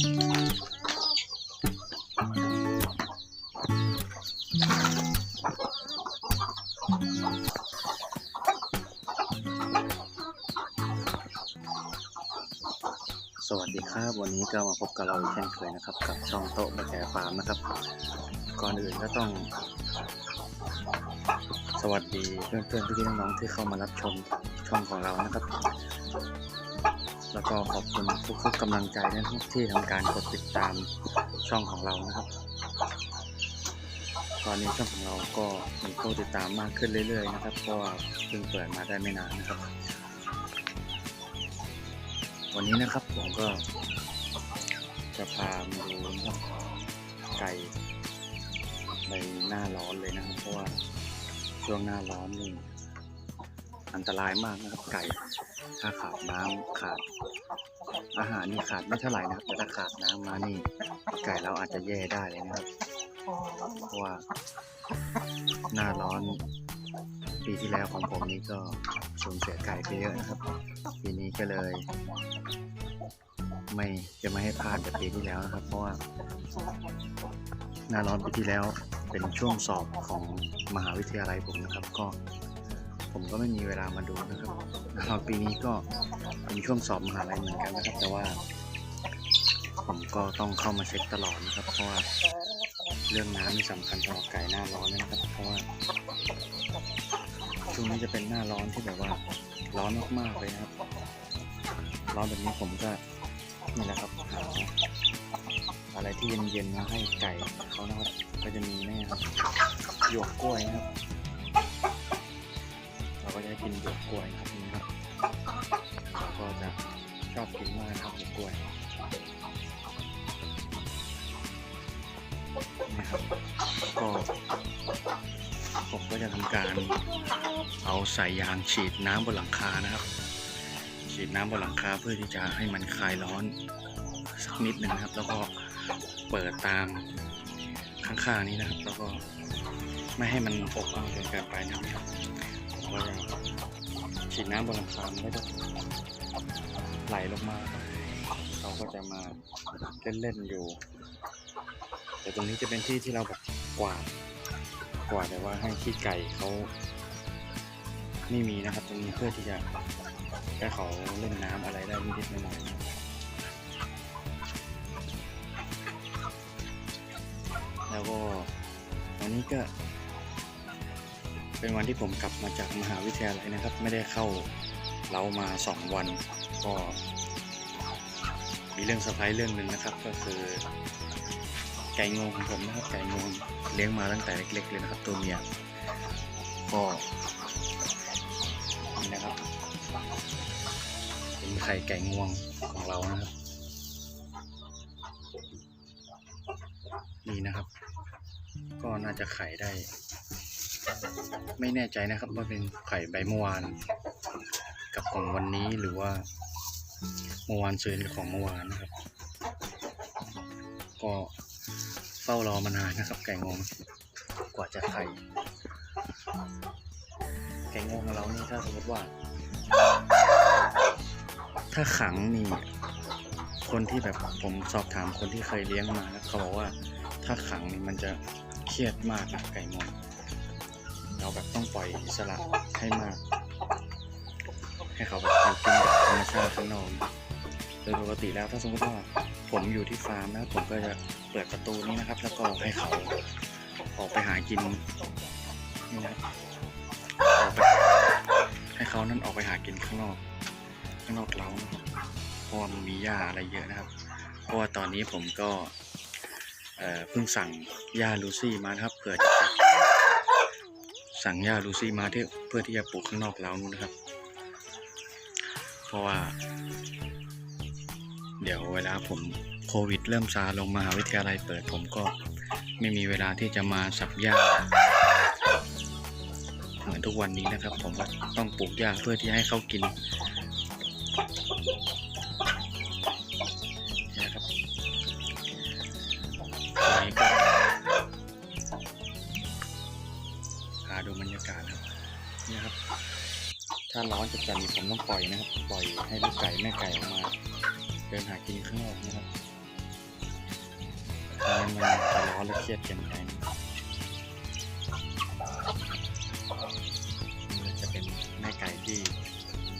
สวัสดีครับ วันนี้ก็มาพบกับเราอีกเช่นเคยนะครับ กับช่องโต๊ะบะแกฟาร์มนะครับ ก่อนอื่นก็ต้อง สวัสดีเพื่อนๆพี่ๆน้องๆที่เข้ามารับชมช่องของเรานะครับ แล้วก็ขอบคุณทุกๆกำลังใจนะครับที่ทำการกดติดตามช่องของเรานะครับ ตอนนี้ช่องของเราก็มีผู้ติดตามมากขึ้นเรื่อยๆนะครับ เพราะว่าเพิ่งเปิดมาได้ไม่นานนะครับ วันนี้นะครับผมก็จะพามาดูนะครับไก่ในหน้าร้อนเลยนะครับ เพราะว่าช่วงหน้าร้อนนี่ อันตรายมากนะครับไก่ถ้าขาดน้ำขาด อาหารนี่ขาดไม่เท่าไหร่นะครับแต่ถ้าขาดน้ำมานี่ ไก่เราอาจจะแย่ได้เลยนะครับเพราะว่าหน้าร้อนปีที่แล้วของผมนี่ก็สูญเสียไก่ไปเยอะนะครับ ปีนี้ก็เลย ไม่จะไม่ให้พลาดแบบปีที่แล้วนะครับ เพราะว่าหน้าร้อนปีที่แล้วเป็นช่วงสอบของมหาวิทยาลัยผมนะครับ ก็ ผมก็ไม่มีเวลามาดูนะครับแล้วปีนี้ก็เป็นช่วงสอบมหาลัยเหมือนกันนะครับ แต่ว่า ผมก็ต้องเข้ามาเช็คตลอดนะครับ เพราะว่าเรื่องน้ำนี่สำคัญสำหรับไก่หน้าร้อนนะครับ เพราะว่าช่วงนี้จะเป็นหน้าร้อนที่แบบว่าร้อนมากๆเลยนะครับ ร้อนแบบนี้ผมก็นี่แหละครับหาอะไรที่เย็นๆมาให้ไก่เขานะครับ ก็จะมีนี่ครับหยวกกล้วยนะครับ เราก็จะกินหยวกกล้วยครับนี่ครับเราก็จะชอบกินมากครับหยวกกล้วยนะครับก็ผมก็จะทำการเอาใส่ยางฉีดน้ำบนหลังคานะครับ ฉีดน้ำบนหลังคาเพื่อที่จะให้มันคลายร้อนสักนิดหนึ่งนะครับ แล้วก็เปิดตามข้างๆนี้นะครับ แล้วก็ไม่ให้มันอบอ้าวจนเกินไปนะครับ ก็จะฉีดน้ำบนหลังคามันก็จะไหลลงมา เราก็จะมาเล่นๆอยู่ แต่ตรงนี้จะเป็นที่ที่เราแบบกวาดกวาดแต่ว่าให้ขี้ไก่เขาไม่มีนะครับ ตรงนี้เพื่อที่จะให้เขาเล่นน้ำอะไรได้นิดๆหน่อยๆแล้วก็วันนี้ก็ เป็นวันที่ผมกลับมาจากมหาวิทยาลัยนะครับ ไม่ได้เข้าเล้ามาสองวัน ก็มีเรื่องเซอร์ไพรส์เรื่องหนึ่งนะครับ ก็คือไก่งวงของผมนะครับไก่งวงเลี้ยงมาตั้งแต่เล็ก ๆ เลยนะครับ ตัวเมียก็นี่นะครับเป็นไข่ไก่งวงของเรานะครับนี่นะครับ ก็น่าจะไข่ได้ ไม่แน่ใจนะครับว่าเป็นไข่ใบเมื่อวาน กับของวันนี้หรือว่าเมื่อวานซื้อของเมื่อวานนะครับ ก็เฝ้ารอมานานนะครับ ไก่งวงกว่าจะไข่ไก่งวงของเรานี่ถ้าสมมติว่า ถ้าขังนี่คนที่แบบผมสอบถามคนที่เคยเลี้ยงมานะเขาบอกว่าถ้าขังนี่มันจะเครียดมากนะไก่งวง เราแบบต้องปล่อยอิสระให้มาก ให้เขาแบบอยู่กินแบบธรรมชาติข้างนอกโดยปกติแล้วถ้าสมมติว่าผมอยู่ที่ฟาร์มนะผมก็จะเปิดประตูนี้นะครับ แล้วก็ให้เขาออกไปหากินนี่นะออกไปให้เขานั่นออกไปหากินข้างนอก ข้างนอกเล้านะเพราะว่ามันมีหญ้าอะไรเยอะนะครับ เพราะว่าตอนนี้ผมก็เอ่อเพิ่งสั่งหญ้าลูซี่มานะครับเผื่อจะ สั่งหญ้าลูซี่มาที่เพื่อที่จะปลูกข้างนอกเล้านู้นนะครับ เพราะว่า เดี๋ยวเวลาผมโควิด เริ่มซาลงมหาวิทยาลัยเปิดผมก็ไม่มีเวลาที่จะมาสับหญ้าเหมือนทุกวันนี้นะครับ ผมก็ต้องปลูกหญ้าเพื่อที่ให้เขากิน ถ้าร้อนจัดๆนี่ผมต้องปล่อยนะครับ ปล่อยให้ลูกไก่แม่ไก่ออกมาเดินหากินข้างนอกนะครับงั้มันจะร้อนและเครียดเกินไปนะนี่จะเป็นแม่ไก่ที่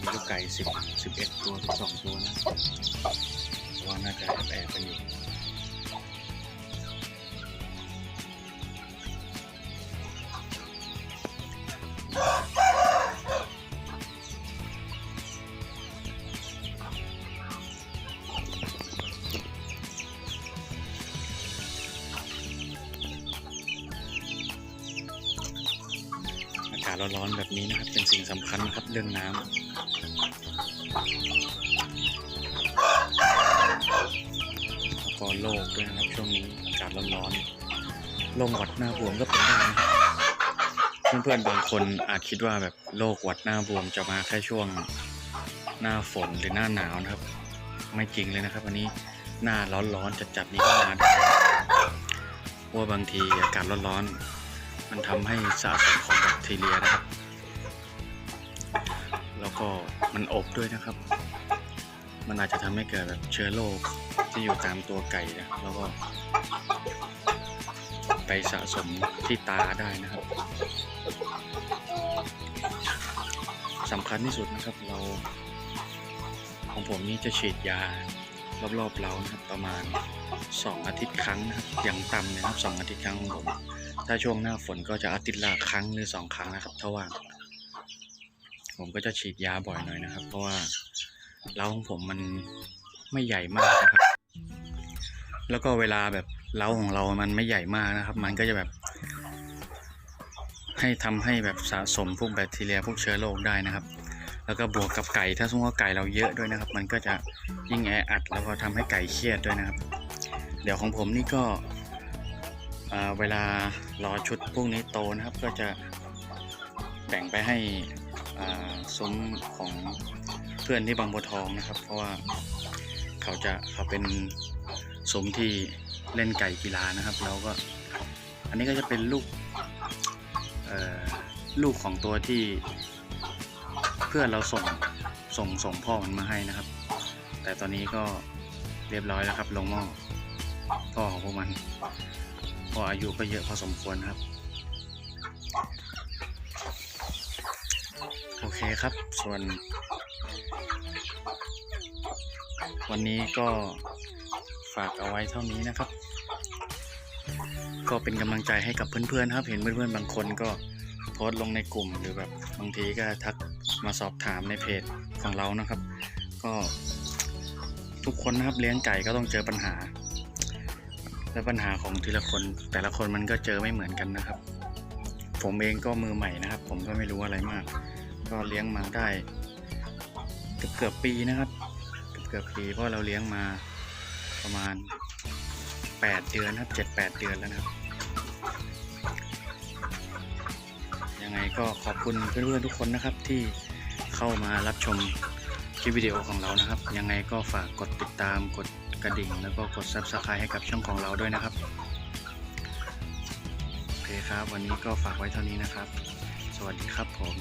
มีลูกไก่สิบสิบเอ็ดตัวสิบสองตัวนะเพราะว่าน่าจะแอบแอบกันอยู่ ร้อนๆแบบนี้นะครับ เป็นสิ่งสำคัญนะครับเรื่องน้ำแล้วก็โรคด้วยนะครับช่วงนี้อากาศร้อนๆโรคหวัดหน้าบวมก็เป็นได้นะครับเพื่อนๆบางคนอาจคิดว่าแบบโรคหวัดหน้าบวมจะมาแค่ช่วงหน้าฝนหรือหน้าหนาวนะครับ ไม่จริงเลยนะครับอันนี้หน้าร้อนๆจัดๆนี้ก็มาได้เพราะว่าบางทีอากาศร้อนๆมันทำให้สะสมของีเรียนะครับ แล้วก็มันอบด้วยนะครับ มันอาจจะทำให้เกิดแบบเชื้อโรคที่อยู่ตามตัวไก่นะแล้วก็ ไปสะสมที่ตาได้นะครับสำคัญที่สุดนะครับเรา ของผมนี่จะฉีดยารอบๆเรานะครับประมาณ 2 อาทิตย์ครั้งนะครับอย่างต่ำนะครับ2อาทิตย์ครั้งของผม ถ้าช่วงหน้าฝนก็จะอาทิตย์ละครั้งหรือสองครั้งนะครับถ้าว่าง ผมก็จะฉีดยาบ่อยหน่อยนะครับ เพราะว่าเล้าของผมมันไม่ใหญ่มากนะครับ แล้วก็เวลาแบบเล้าของเรามันไม่ใหญ่มากนะครับ มันก็จะแบบ ให้ทำให้แบบสะสมพวกแบคทีเรียพวกเชื้อโรคได้นะครับ แล้วก็บวกกับไก่ ถ้าสมมติว่าไก่เราเยอะด้วยนะครับ มันก็จะยิ่งแออัดแล้วก็ทำให้ไก่เครียดด้วยนะครับ เดี๋ยวของผมนี่ก็ เวลารอชุดพวกนี้โตนะครับ ก็จะแบ่งไปให้ซุ้มของเพื่อนที่บางบัวทองนะครับ เพราะว่าเขาจะเขาเป็นซุ้มที่เล่นไก่กีฬานะครับ เราก็อันนี้ก็จะเป็นลูกลูกของตัวที่เพื่อนเราส่งส่งส่งพ่อมันมาให้นะครับ แต่ตอนนี้ก็เรียบร้อยแล้วครับลงหม้อพ่อของพวกมัน พออายุก็เยอะพอสมควรครับ โอเคครับ ส่วน วันนี้ก็ฝากเอาไว้เท่านี้นะครับ ก็เป็นกำลังใจให้กับเพื่อนๆครับ เห็นเพื่อนๆบางคนก็โพสต์ลงในกลุ่มหรือแบบบางทีก็ทักมาสอบถามในเพจของเรานะครับ ก็ทุกคนนะครับเลี้ยงไก่ก็ต้องเจอปัญหา และปัญหาของทีละคน แต่ละคนมันก็เจอไม่เหมือนกันนะครับ ผมเองก็มือใหม่นะครับ ผมก็ไม่รู้อะไรมาก ก็เลี้ยงมาได้เกือบเกือบปีนะครับ เกือบเกือบปีเพราะเราเลี้ยงมาประมาณ 8 เดือนครับ 7 8 เดือนแล้วนะครับ ยังไงก็ขอบคุณเพื่อนๆทุกคนนะครับที่เข้ามารับชมคลิปวิดีโอของเรานะครับ ยังไงก็ฝากกดติดตามกด กระดิ่ง แล้วก็กด subscribe ให้กับช่องของเราด้วยนะครับ โอเคครับ วันนี้ก็ฝากไว้เท่านี้นะครับ สวัสดีครับผม